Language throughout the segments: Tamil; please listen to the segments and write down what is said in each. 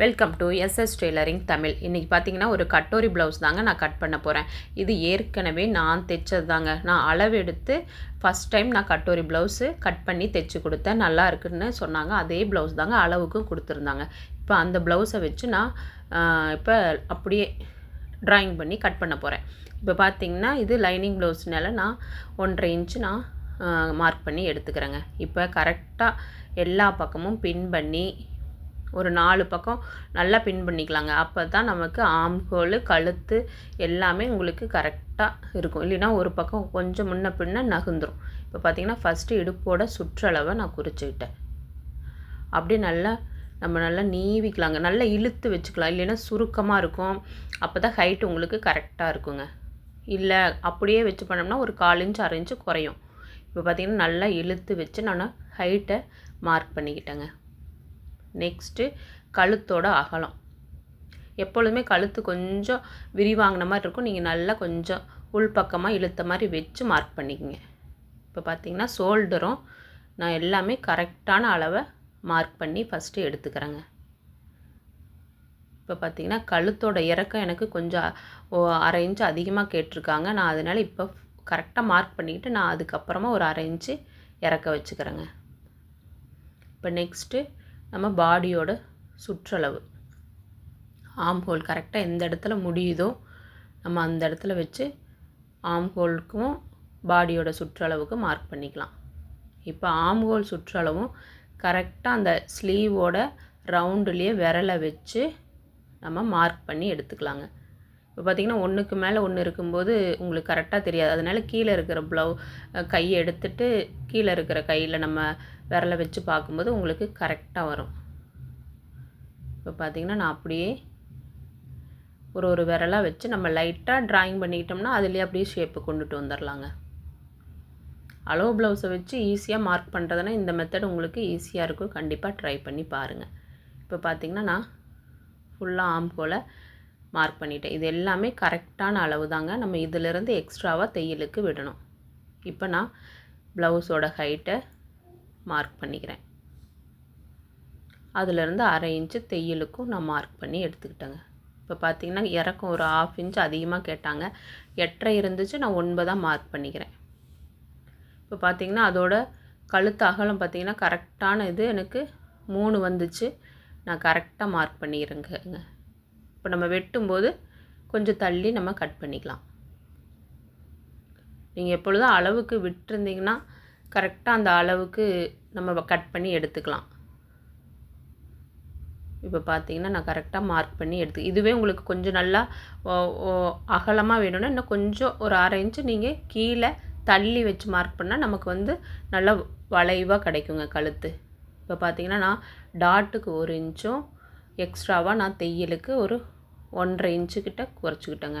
Welcome to SS tailoring Tamil இன்றைக்கி பார்த்தீங்கன்னா ஒரு கட்டோரி ப்ளவுஸ் தாங்க நான் கட் பண்ண போகிறேன் இது ஏற்கனவே நான் தைச்சது தாங்க. நான் அளவெடுத்து ஃபஸ்ட் டைம் நான் கட்டோரி ப்ளவுஸு கட் பண்ணி தைச்சி கொடுத்தேன். நல்லா இருக்குன்னு சொன்னாங்க. அதே ப்ளவுஸ் தாங்க அளவுக்கும் கொடுத்துருந்தாங்க. இப்போ அந்த ப்ளவுஸை வச்சு நான் இப்போ அப்படியே ட்ராயிங் பண்ணி கட் பண்ண போகிறேன் இப்போ பார்த்தீங்கன்னா இது லைனிங் ப்ளவுஸ்னால நான் ஒன்றரை இன்ச்சு நான் மார்க் பண்ணி எடுத்துக்கிறேங்க. இப்போ கரெக்டாக எல்லா பக்கமும் பின் பண்ணி ஒரு நாலு பக்கம் நல்லா பின் பண்ணிக்கலாங்க. அப்போ தான் நமக்கு ஆம்கோல் கழுத்து எல்லாமே உங்களுக்கு கரெக்டாக இருக்கும். இல்லைன்னா ஒரு பக்கம் கொஞ்சம் முன்ன பின்ன நகுந்துடும் இப்போ பார்த்தீங்கன்னா ஃபஸ்ட்டு இடுப்போட சுற்றளவை நான் குறிச்சிக்கிட்டேன். அப்படியே நல்லா நம்ம நல்லா நீவிக்கலாங்க. நல்லா இழுத்து வச்சுக்கலாம். இல்லைன்னா சுருக்கமாக இருக்கும். அப்போ தான் ஹைட் உங்களுக்கு கரெக்டாக இருக்குங்க. இல்லை அப்படியே வச்சு பண்ணோம்னா ஒரு கால் இன்ச் அரை இன்ச்சு குறையும். இப்போ பார்த்திங்கன்னா நல்லா இழுத்து வச்சு நான் ஹைட்டை மார்க் பண்ணிக்கிட்டேங்க. நெக்ஸ்ட்டு கழுத்தோட அகலம். எப்பொழுதுமே கழுத்து கொஞ்சம் விரிவாங்கின மாதிரி இருக்கும். நீங்கள் நல்லா கொஞ்சம் உள்பக்கமாக இழுத்த மாதிரி வச்சு மார்க் பண்ணிக்கோங்க. இப்போ பார்த்தீங்கன்னா ஷோல்டரும் நான் எல்லாமே கரெக்டான அளவை மார்க் பண்ணி ஃபஸ்ட்டு எடுத்துக்கிறேங்க. இப்போ பார்த்தீங்கன்னா கழுத்தோட இறக்கம் எனக்கு கொஞ்சம் அரை இன்ச்சு அதிகமாக கேட்டிருக்காங்க. நான் அதனால் இப்போ கரெக்டாக மார்க் பண்ணிக்கிட்டு நான் அதுக்கப்புறமா ஒரு அரை இன்ச்சு இறக்க வச்சுக்கிறேங்க. இப்போ நெக்ஸ்ட்டு நம்ம பாடியோட சுற்றளவு. ஆம் ஹோல் கரெக்டாக எந்த இடத்துல முடியுதோ நம்ம அந்த இடத்துல வச்சு ஆம் ஹோலுக்கும் பாடியோட சுற்றளவுக்கு மார்க் பண்ணிக்கலாம். இப்போ ஆம் ஹோல் சுற்றளவும் கரெக்டாக அந்த ஸ்லீவோட ரவுண்டுலேயே விரலை வச்சு நம்ம மார்க் பண்ணி எடுத்துக்கலாங்க. இப்போ பார்த்திங்கன்னா ஒன்றுக்கு மேலே ஒன்று இருக்கும்போது உங்களுக்கு கரெக்டாக தெரியாது. அதனால் கீழே இருக்கிற ப்ளவு கையை எடுத்துட்டு கீழே இருக்கிற கையில் நம்ம விரலை வச்சு பார்க்கும்போது உங்களுக்கு கரெக்டாக வரும். இப்போ பார்த்திங்கன்னா நான் அப்படியே ஒரு ஒரு விரலாக வச்சு நம்ம லைட்டாக ட்ராயிங் பண்ணிக்கிட்டோம்னா அதுலேயே அப்படியே ஷேப்பு கொண்டுட்டு வந்துடலாங்க அளவு ப்ளவுஸை வச்சு ஈஸியாக மார்க் பண்ணுறதுனா இந்த மெத்தட் உங்களுக்கு ஈஸியாக இருக்கும். கண்டிப்பாக ட்ரை பண்ணி பாருங்கள் இப்போ பார்த்திங்கன்னா நான் ஃபுல்லாக ஆம் போல் மார்க் பண்ணிட்டேன். இது எல்லாமே கரெக்டான அளவு தாங்க நம்ம இதிலிருந்து எக்ஸ்ட்ராவாக தையலுக்கு விடணும். இப்போ நான் ப்ளவுஸோட ஹைட்டை மார்க் பண்ணிக்கிறேன். அதுலேருந்து அரை இன்ச்சு தையலுக்கும் நான் மார்க் பண்ணி எடுத்துக்கிட்டேங்க. இப்போ பார்த்தீங்கன்னா இறக்கம் ஒரு ஆஃப் இன்ச் அதிகமாக கேட்டாங்க. எட்டரை இருந்துச்சு நான் ஒன்பதாக மார்க் பண்ணிக்கிறேன். இப்போ பார்த்திங்கன்னா அதோட கழுத்து அகலம் பார்த்திங்கன்னா கரெக்டான இது எனக்கு மூணு வந்துச்சு. நான் கரெக்டாக மார்க் பண்ணிக்கிறேங்க. இப்போ நம்ம வெட்டும்போது கொஞ்சம் தள்ளி நம்ம கட் பண்ணிக்கலாம். நீங்கள் எப்பொழுதும் அளவுக்கு விட்டுருந்தீங்கன்னா கரெக்டாக அந்த அளவுக்கு நம்ம கட் பண்ணி எடுத்துக்கலாம். இப்போ பார்த்தீங்கன்னா நான் கரெக்டாக மார்க் பண்ணி எடுத்து இதுவே உங்களுக்கு கொஞ்சம் நல்லா அகலமாக வேணும்னா இன்னும் கொஞ்சம் ஒரு அரை இன்ச்சு நீங்கள் கீழே தள்ளி வச்சு மார்க் பண்ணால் நமக்கு வந்து நல்லா வளைவாக கிடைக்குங்க கழுத்து. இப்போ பார்த்தீங்கன்னா நான் டாட்டுக்கு ஒரு இன்ச்சும் எக்ஸ்ட்ராவாக நான் தையலுக்கு ஒரு ஒன்றரை இன்ச்சு கிட்ட குறைச்சிக்கிட்டேங்க.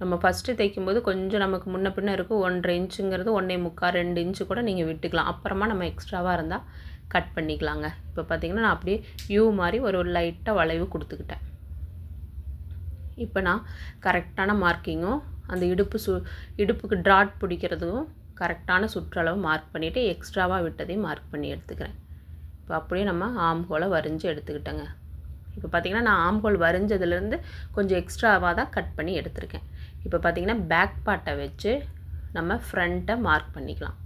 நம்ம ஃபஸ்ட்டு தைக்கும்போது கொஞ்சம் நமக்கு முன்ன பின்ன இருக்கும். ஒன்றரை இன்ச்சுங்கிறது ஒன்றே முக்கால் ரெண்டு இன்ச்சு கூட நீங்கள் விட்டுக்கலாம். அப்புறமா நம்ம எக்ஸ்ட்ராவாக இருந்தால் கட் பண்ணிக்கலாங்க. இப்போ பார்த்திங்கன்னா நான் அப்படியே யூ மாதிரி ஒரு லைட்டாக வளைவு கொடுத்துக்கிட்டேன். இப்போ நான் கரெக்டான மார்க்கிங்கும் அந்த இடுப்பு சு இடுப்புக்கு ட்ராட் பிடிக்கிறதும் கரெக்டான சுற்றளவு மார்க் பண்ணிவிட்டு எக்ஸ்ட்ராவாக விட்டதையும் மார்க் பண்ணி எடுத்துக்கிறேன். இப்போ அப்படியே நம்ம ஆம் வரைஞ்சி எடுத்துக்கிட்டேங்க. இப்போ பார்த்திங்கன்னா நான் ஆம்ஹோல் வரைஞ்சதுலேருந்து கொஞ்சம் எக்ஸ்ட்ராவாக தான் கட் பண்ணி எடுத்திருக்கேன். இப்போ பார்த்திங்கன்னா பேக் பார்ட்டை வச்சு நம்ம ஃப்ரண்ட்டை மார்க் பண்ணிக்கலாம்.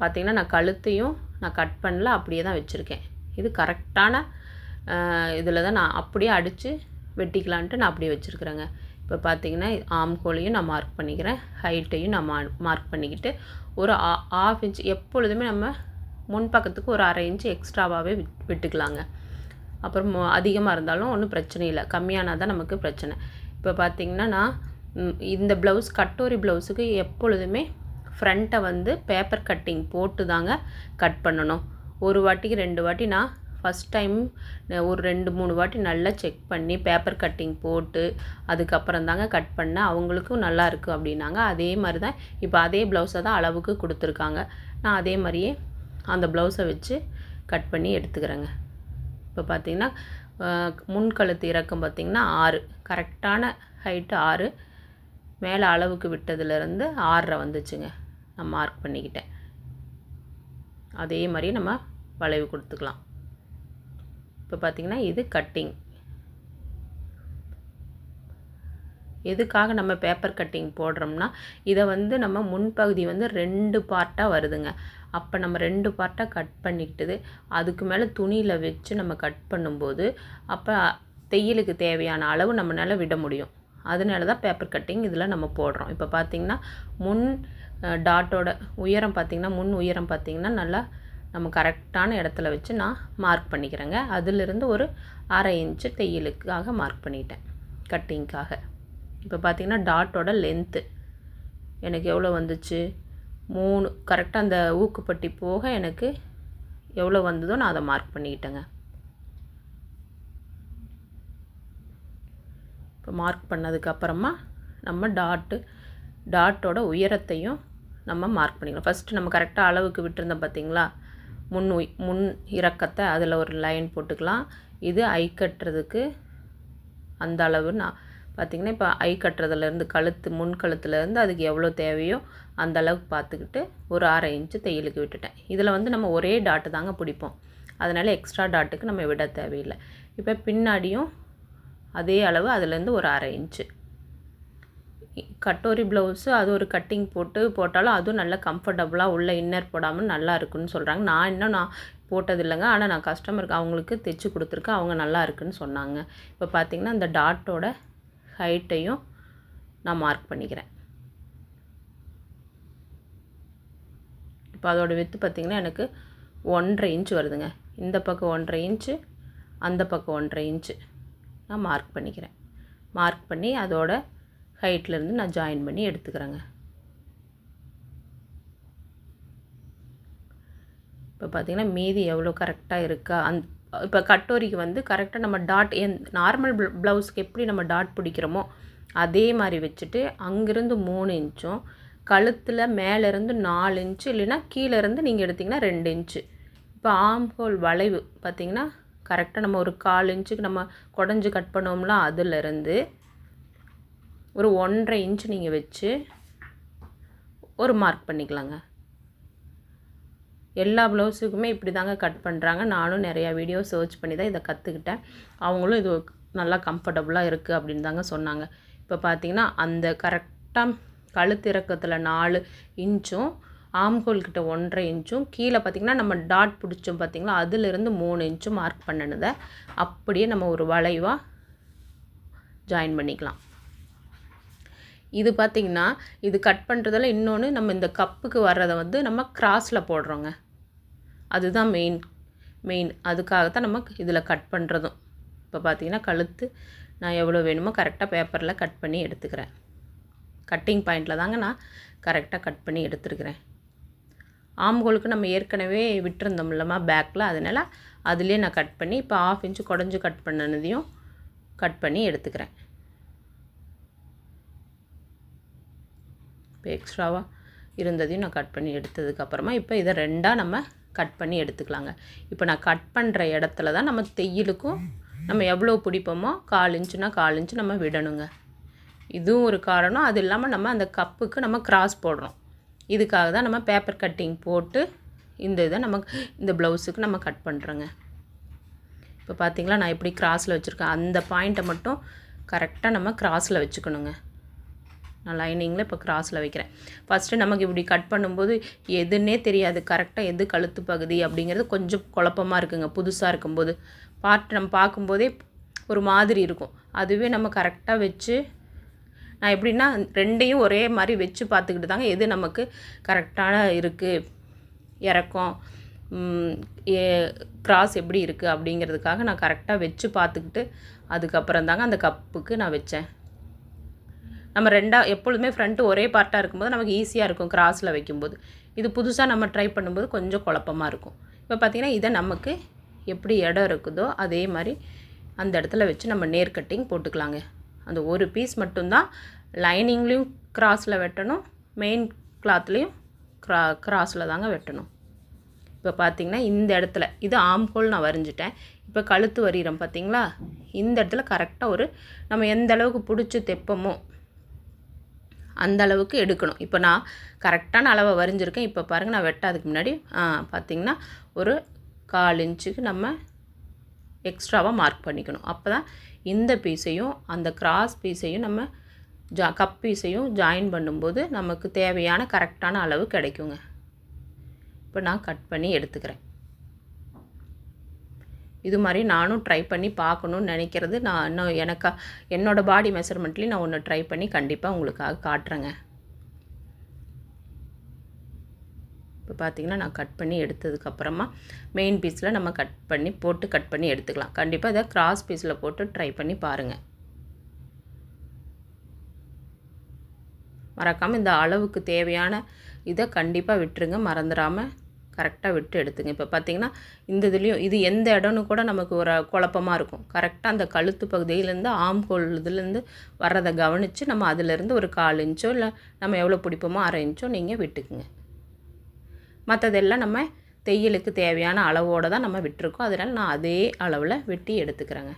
பார்த்திங்கன்னா நான் கழுத்தையும் நான் கட் பண்ணல அப்படியே தான் வச்சுருக்கேன். இது கரெக்டான இதில் தான் நான் அப்படியே அடித்து வெட்டிக்கலான்ட்டு நான் அப்படியே வச்சுருக்குறேங்க. இப்போ பார்த்தீங்கன்னா ஆம்கோலையும் நான் மார்க் பண்ணிக்கிறேன் ஹைட்டையும் நான் மா மார்க் பண்ணிக்கிட்டு ஒரு ஆஃப் இன்ச் எப்பொழுதுமே நம்ம முன் பக்கத்துக்கு ஒரு அரை இன்ச்சு எக்ஸ்ட்ராவாகவே விட்டுக்கலாங்க. அப்புறம் அதிகமாக இருந்தாலும் ஒன்றும் பிரச்சனை இல்லை. கம்மியானால் தான் நமக்கு பிரச்சனை. இப்போ பார்த்திங்கன்னா நான் இந்த ப்ளவுஸ் கட்டோரி ப்ளவுஸுக்கு எப்பொழுதுமே ஃப்ரண்ட்டை வந்து பேப்பர் கட்டிங் போட்டு தாங்க கட் பண்ணணும். ஒரு வாட்டிக்கு ரெண்டு வாட்டி நான் ஃபஸ்ட் டைம் ஒரு ரெண்டு மூணு வாட்டி நல்லா செக் பண்ணி பேப்பர் கட்டிங் போட்டு அதுக்கப்புறம் தாங்க கட் பண்ணேன் அவங்களுக்கும் நல்லா இருக்குது அப்படின்னாங்க. அதே மாதிரி தான் இப்போ அதே ப்ளவுஸை தான் அளவுக்கு கொடுத்துருக்காங்க. நான் அதே மாதிரியே அந்த ப்ளவுஸை வச்சு கட் பண்ணி எடுத்துக்கிறேங்க. இப்போ பார்த்திங்கன்னா முன்கழுத்து இறக்கம் பார்த்திங்கன்னா ஆறு. கரெக்டான ஹைட்டு ஆறு. மேலே அளவுக்கு விட்டதுலேருந்து ஆறரை வந்துச்சுங்க. நான் மார்க் பண்ணிக்கிட்டேன். அதே மாதிரி நம்ம வளைவு கொடுத்துக்கலாம். இப்போ பார்த்திங்கன்னா இது கட்டிங் எதுக்காக நம்ம பேப்பர் கட்டிங் போடுறோம்னா இதை வந்து நம்ம முன்பகுதி வந்து ரெண்டு பார்ட்டாக வருதுங்க. அப்போ நம்ம ரெண்டு பார்ட்டாக கட் பண்ணிக்கிட்டது. அதுக்கு மேலே துணியில் வச்சு நம்ம கட் பண்ணும்போது அப்போ தையலுக்கு தேவையான அளவு நம்மளால் விட முடியும். அதனால தான் பேப்பர் கட்டிங் இதில் நம்ம போடுறோம். இப்போ பார்த்திங்கன்னா முன் டாட்டோட உயரம் பார்த்திங்கன்னா முன் உயரம் பார்த்திங்கன்னா நல்லா நம்ம கரெக்டான இடத்துல வச்சு நான் மார்க் பண்ணிக்கிறேங்க. அதிலிருந்து ஒரு அரை இன்ச்சு தையலுக்காக மார்க் பண்ணிட்டேன் கட்டிங்க்காக இப்போ பார்த்திங்கன்னா டாட்டோட லென்த்து எனக்கு எவ்வளோ வந்துச்சு? மூணு கரெக்டாக அந்த ஊக்குப்பட்டி போக எனக்கு எவ்வளோ வந்ததோ நான் அதை மார்க் பண்ணிக்கிட்டேங்க. இப்போ மார்க் பண்ணதுக்கப்புறமா நம்ம டாட்டு டாட்டோட உயரத்தையும் நம்ம மார்க் பண்ணிக்கலாம் ஃபஸ்ட்டு நம்ம கரெக்டாக அளவுக்கு விட்டுருந்தோம் பார்த்தீங்களா? முன் முன் இறக்கத்தை அதில் ஒரு லைன் போட்டுக்கலாம். இது ஐ கட்டுறதுக்கு அந்த அளவு நான் பார்த்திங்கன்னா இப்போ ஐ கட்டுறதுலேருந்து கழுத்து முன் கழுத்துலேருந்து அதுக்கு எவ்வளோ தேவையோ அந்த அளவுக்கு பார்த்துக்கிட்டு ஒரு அரை இன்ச்சு தையலுக்கு விட்டுட்டேன். இதில் வந்து நம்ம ஒரே டாட்டு தாங்க பிடிப்போம். அதனால் எக்ஸ்ட்ரா டாட்டுக்கு நம்ம விட தேவையில்லை. இப்போ பின்னாடியும் அதே அளவு அதுலேருந்து ஒரு அரை இன்ச்சு கட்டோரி ப்ளவுஸு அது ஒரு கட்டிங் போட்டு போட்டாலும் அதுவும் நல்லா கம்ஃபர்டபுளாக உள்ள இன்னர் போடாமல் நல்லா இருக்குன்னு சொல்கிறாங்க நான் இன்னும் நான் போட்டது இல்லைங்க. ஆனால் நான் கஸ்டமருக்கு அவங்களுக்கு தைச்சி கொடுத்துருக்கேன். அவங்க நல்லா இருக்குன்னு சொன்னாங்க. இப்போ பார்த்திங்கன்னா அந்த டாட்டோட ஹைட்டையும் நான் மார்க் பண்ணிக்கிறேன். இப்போ அதோடய வித்து பார்த்திங்கன்னா எனக்கு ஒன்றரை இன்ச் வருதுங்க. இந்த பக்கம் ஒன்றரை இன்ச்சு அந்த பக்கம் ஒன்றரை இன்ச்சு நான் மார்க் பண்ணிக்கிறேன். மார்க் பண்ணி அதோட ஹைட்லேருந்து நான் ஜாயின் பண்ணி எடுத்துக்கிறேங்க. இப்போ பார்த்திங்கன்னா மீதி எவ்வளோ கரெக்டாக இருக்கா அந் இப்போ கட்டோரிக்கு வந்து கரெக்டாக நம்ம டாட் எந் நார்மல் ப்ளவுஸ்க்கு எப்படி நம்ம டாட் பிடிக்கிறோமோ அதே மாதிரி வச்சுட்டு அங்கேருந்து மூணு இன்ச்சும் கழுத்தில் மேலேருந்து நாலு இன்ச்சு இல்லைன்னா கீழேருந்து நீங்கள் எடுத்திங்கன்னா ரெண்டு இன்ச்சு. இப்போ ஆம் ஹோல் வளைவு பார்த்திங்கன்னா கரெக்டாக நம்ம ஒரு கால் இன்ச்சுக்கு நம்ம குடஞ்சி கட் பண்ணோம்ல அதுலேருந்து ஒரு ஒன்றரை இன்ச்சு நீங்கள் வச்சு ஒரு மார்க் பண்ணிக்கலாங்க. எல்லா ப்ளவுஸுக்குமே இப்படி தாங்க கட் பண்ணுறாங்க நானும் நிறையா வீடியோ சர்ச் பண்ணி தான் இதை கற்றுக்கிட்டேன் அவங்களும் இது நல்லா கம்ஃபர்டபுளாக இருக்குது அப்படின்னு தாங்க சொன்னாங்க. இப்போ பார்த்திங்கன்னா அந்த கரெக்டாக கழுத்திறக்கத்தில் நாலு இன்ச்சும் ஆம்கோல் கிட்ட ஒன்றரை இன்ச்சும் கீழே பார்த்திங்கன்னா நம்ம டாட் பிடிச்சோம் பார்த்திங்களா அதிலிருந்து மூணு இன்ச்சும் மார்க் பண்ணினதை அப்படியே நம்ம ஒரு வளைவாக ஜாயின் பண்ணிக்கலாம். இது பார்த்திங்கன்னா இது கட் பண்ணுறதால இன்னொன்று நம்ம இந்த கப்புக்கு வர்றதை வந்து நம்ம கிராஸில் போடுறோங்க. அதுதான் மெயின் மெயின் அதுக்காகத்தான் நம்ம இதில் கட் பண்ணுறதும் இப்போ பார்த்திங்கன்னா கழுத்து நான் எவ்வளோ வேணுமோ கரெக்டாக பேப்பரில் கட் பண்ணி எடுத்துக்கிறேன். கட்டிங் பாயிண்டில் தாங்க நான் கரெக்டாக கட் பண்ணி எடுத்துருக்கிறேன். ஆம்கோலுக்கு நம்ம ஏற்கனவே விட்டுருந்தோம் இல்லைம்மா பேக்கில் அதனால் அதுலேயே நான் கட் பண்ணி இப்போ ஆஃப் இன்ச்சு குடஞ்சி கட் பண்ணனதையும் கட் பண்ணி எடுத்துக்கிறேன். இப்போ எக்ஸ்ட்ராவாக இருந்ததையும் நான் கட் பண்ணி எடுத்ததுக்கப்புறமா இப்போ இதை ரெண்டாக நம்ம கட் பண்ணி எடுத்துக்கலாங்க. இப்போ நான் கட் பண்ணுற இடத்துல தான் நம்ம தையலுக்கும் நம்ம எவ்வளோ பிடிப்போமோ கால் இன்ச்சுனா கால் இன்ச்சு நம்ம விடணுங்க. இதுவும் ஒரு காரணம். அது இல்லாமல் நம்ம அந்த கப்புக்கு நம்ம கிராஸ் போடுறோம். இதுக்காக தான் நம்ம பேப்பர் கட்டிங் போட்டு இந்த இதை நம்ம இந்த ப்ளவுஸுக்கு நம்ம கட் பண்ணுறோங்க இப்போ பார்த்திங்களா நான் எப்படி கிராஸில் வச்சுருக்கேன். அந்த பாயிண்ட்டை மட்டும் கரெக்டாக நம்ம கிராஸில் வச்சுக்கணுங்க. நான் லைனிங்கில் இப்போ கிராஸில் வைக்கிறேன். ஃபஸ்ட்டு நமக்கு இப்படி கட் பண்ணும்போது எதுன்னே தெரியாது. கரெக்டாக எது கழுத்து பகுதி அப்படிங்கிறது கொஞ்சம் குழப்பமாக இருக்குங்க. புதுசாக இருக்கும்போது. பார்ட் நம்ம பார்க்கும்போதே ஒரு மாதிரி இருக்கும். அதுவே நம்ம கரெக்டாக வச்சு நான் எப்படின்னா ரெண்டையும் ஒரே மாதிரி வச்சு பார்த்துக்கிட்டு தாங்க எது நமக்கு கரெக்டான இருக்குது இறக்கம் கிராஸ் எப்படி இருக்குது அப்படிங்கிறதுக்காக நான் கரெக்டாக வச்சு பார்த்துக்கிட்டு அதுக்கப்புறம் தாங்க அந்த கப்புக்கு நான் வச்சேன். நம்ம ரெண்டாக எப்பொழுதுமே ஃப்ரண்ட்டு ஒரே பார்ட்டாக இருக்கும்போது நமக்கு ஈஸியாக இருக்கும் கிராஸில் வைக்கும்போது. இது புதுசாக நம்ம ட்ரை பண்ணும்போது கொஞ்சம் குழப்பமாக இருக்கும். இப்போ பார்த்திங்கன்னா இதை நமக்கு எப்படி இடம் இருக்குதோ அதே மாதிரி அந்த இடத்துல வச்சு நம்ம நேர் கட்டிங் போட்டுக்கலாங்க. அந்த ஒரு பீஸ் மட்டும்தான் லைனிங்லேயும் கிராஸில் வெட்டணும் மெயின் கிளாத்லேயும் க்ரா கிராஸில் தாங்க வெட்டணும். இப்போ பார்த்திங்கன்னா இந்த இடத்துல இது ஆம்கோல் நான் வரைஞ்சிட்டேன். இப்போ கழுத்து வரிகிறோம் பார்த்திங்களா இந்த இடத்துல கரெக்டாக ஒரு நம்ம எந்த அளவுக்கு பிடிச்சி தைப்போமோ அந்த அளவுக்கு எடுக்கணும். இப்போ நான் கரெக்டான அளவை வரைஞ்சிருக்கேன். இப்போ பாருங்கள் நான் வெட்டாதுக்கு முன்னாடி பார்த்திங்கன்னா ஒரு கால் இன்ச்சுக்கு நம்ம எக்ஸ்ட்ராவாக மார்க் பண்ணிக்கணும். அப்போ தான் இந்த பீஸையும் அந்த கிராஸ் பீஸையும் நம்ம ஜா கப் பீஸையும் ஜாயின் பண்ணும்போது நமக்கு தேவையான கரெக்டான அளவு கிடைக்குங்க. இப்போ நான் கட் பண்ணி எடுத்துக்கிறேன். இது மாதிரி நானும் ட்ரை பண்ணி பார்க்கணுன்னு நினைக்கிறது. நான் இன்னும் எனக்கு என்னோடய பாடி மெஷர்மெண்ட்லேயும் நான் ஒன்று ட்ரை பண்ணி கண்டிப்பாக உங்களுக்காக காட்டுறேங்க. இப்போ பார்த்தீங்கன்னா நான் கட் பண்ணி எடுத்ததுக்கப்புறமா மெயின் பீஸில் நம்ம கட் பண்ணி போட்டு கட் பண்ணி எடுத்துக்கலாம். கண்டிப்பாக இதை கிராஸ் பீஸில் போட்டு ட்ரை பண்ணி பாருங்கள் மறக்காமல் இந்த அளவுக்கு தேவையான இதை கண்டிப்பாக விட்டுருங்க. மறந்துடாமல் கரெக்டாக விட்டு எடுத்துங்க. இப்போ பார்த்தீங்கன்னா இந்த இதுலேயும் இது எந்த இடம்னு கூட நமக்கு ஒரு குழப்பமாக இருக்கும். கரெக்டாக அந்த கழுத்து பகுதியிலேருந்து ஆம்கோல் இதுலேருந்து வர்றதை கவனித்து நம்ம அதிலேருந்து ஒரு கால் இன்ச்சோ இல்லை நம்ம எவ்வளோ பிடிப்போமோ அரை இன்ச்சோ நீங்கள் விட்டுக்குங்க. மற்றதெல்லாம் நம்ம தையலுக்கு தேவையான அளவோடு தான் நம்ம விட்டுருக்கோம். அதனால் நான் அதே அளவில் வெட்டி எடுத்துக்கிறேங்க.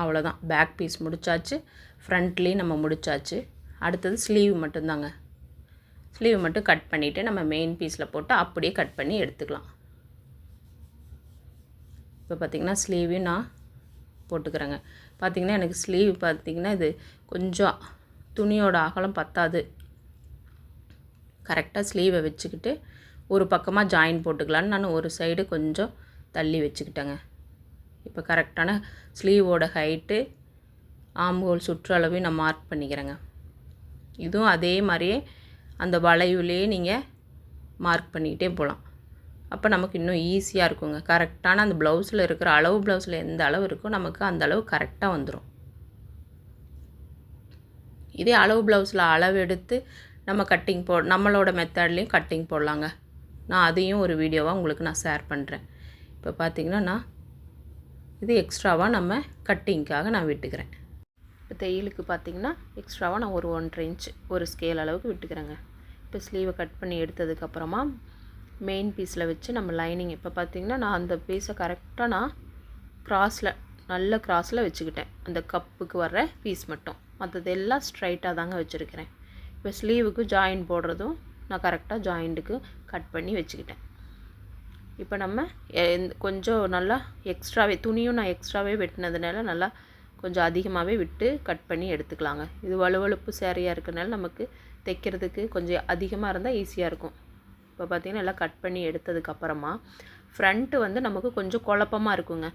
அவ்வளோதான் பேக் பீஸ் முடிச்சாச்சு. ஃப்ரண்ட்லேயும் நம்ம முடிச்சாச்சு. அடுத்தது ஸ்லீவ் மட்டும்தாங்க. ஸ்லீவ் மட்டும் கட் பண்ணிவிட்டு நம்ம மெயின் பீஸில் போட்டு அப்படியே கட் பண்ணி எடுத்துக்கலாம். இப்போ பார்த்திங்கன்னா ஸ்லீவையும் நான் போட்டுக்கிறேங்க. பார்த்திங்கன்னா எனக்கு ஸ்லீவ் பார்த்திங்கன்னா இது கொஞ்சம் துணியோட அகலம் பத்தாது. கரெக்டாக ஸ்லீவை வச்சுக்கிட்டு ஒரு பக்கமாக ஜாயின் போட்டுக்கலான்னு நான் ஒரு சைடு கொஞ்சம் தள்ளி வச்சுக்கிட்டேங்க. இப்போ கரெக்டான ஸ்லீவோட ஹைட்டு ஆம்ஹோல் சுற்றளவையும் நான் மார்க் பண்ணிக்கிறேங்க. இதுவும் அதே மாதிரியே அந்த வளைவுலேயே நீங்கள் மார்க் பண்ணிக்கிட்டே போகலாம் அப்போ நமக்கு இன்னும் ஈஸியாக இருக்குங்க. கரெக்டான அந்த ப்ளவுஸில் இருக்கிற அளவு ப்ளவுஸில் எந்த அளவு இருக்கோ நமக்கு அந்த அளவு கரெக்டாக வந்துடும் இதே அளவு ப்ளவுஸில் அளவு எடுத்து நம்ம கட்டிங் போ நம்மளோட மெத்தட்லேயும் கட்டிங் போடலாங்க. நான் அதையும் ஒரு வீடியோவாக உங்களுக்கு நான் ஷேர் பண்ணுறேன் இப்போ பார்த்திங்கன்னா நான் இது எக்ஸ்ட்ராவாக நம்ம கட்டிங்க்காக நான் விட்டுக்கிறேன். இப்போ தையலுக்கு பார்த்திங்கன்னா எக்ஸ்ட்ராவாக நான் ஒரு ஒன்றரை இன்ச் ஒரு ஸ்கேல் அளவுக்கு விட்டுக்கிறேங்க. இப்போ ஸ்லீவை கட் பண்ணி எடுத்ததுக்கப்புறமா மெயின் பீஸில் வச்சு நம்ம லைனிங் இப்போ பார்த்திங்கன்னா நான் அந்த பீஸை கரெக்டாக நான் க்ராஸில் நல்ல க்ராஸில் வச்சுக்கிட்டேன். அந்த கப்புக்கு வர்ற பீஸ் மட்டும். மற்றதெல்லாம் ஸ்ட்ரைட்டாக தாங்க வச்சுருக்கிறேன். இப்போ ஸ்லீவுக்கு ஜாயின் போடுறதும் நான் கரெக்டாக ஜாயிண்ட்டுக்கு கட் பண்ணி வச்சுக்கிட்டேன். இப்போ நம்ம கொஞ்சம் நல்லா எக்ஸ்ட்ராவே துணியும் நான் எக்ஸ்ட்ராவே வெட்டினதுனால நல்லா கொஞ்சம் அதிகமாகவே விட்டு கட் பண்ணி எடுத்துக்கலாங்க. இது வலுவழுப்பு சேரையாக இருக்கனால நமக்கு தைக்கிறதுக்கு கொஞ்சம் அதிகமாக இருந்தால் ஈஸியாக இருக்கும். இப்போ பார்த்திங்கன்னா எல்லாம் கட் பண்ணி எடுத்ததுக்கப்புறமா ஃப்ரண்ட்டு வந்து நமக்கு கொஞ்சம் குழப்பமாக இருக்குங்க.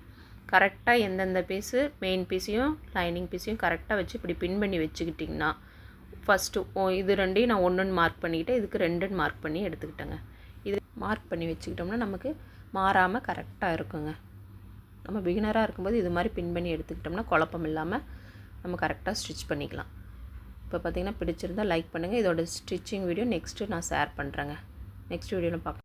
கரெக்டாக எந்தெந்த பீஸு மெயின் பீஸையும் லைனிங் பீஸையும் கரெக்டாக வச்சு இப்படி பின் பண்ணி வச்சுக்கிட்டிங்கன்னா ஃபஸ்ட்டு ஓ இது ரெண்டையும் நான் ஒன்றுன்னு மார்க் பண்ணிக்கிட்டு இதுக்கு ரெண்டுன்னு மார்க் பண்ணி எடுத்துக்கிட்டேங்க. இது மார்க் பண்ணி வச்சுக்கிட்டோம்னா நமக்கு மாறாமல் கரெக்டாக இருக்குங்க. நம்ம பிகினராக இருக்கும்போது இது மாதிரி பின் பண்ணி எடுத்துக்கிட்டோம்னா குழப்பம் இல்லாமல் நம்ம கரெக்டாக ஸ்டிச் பண்ணிக்கலாம். இப்போ பார்த்திங்கன்னா பிடிச்சிருந்தால் லைக் பண்ணுங்கள் இதோட ஸ்டிச்சிங் வீடியோ நெக்ஸ்ட்டு நான் ஷேர் பண்ணுறேங்க நெக்ஸ்ட் வீடியோவில் பார்க்கலாம்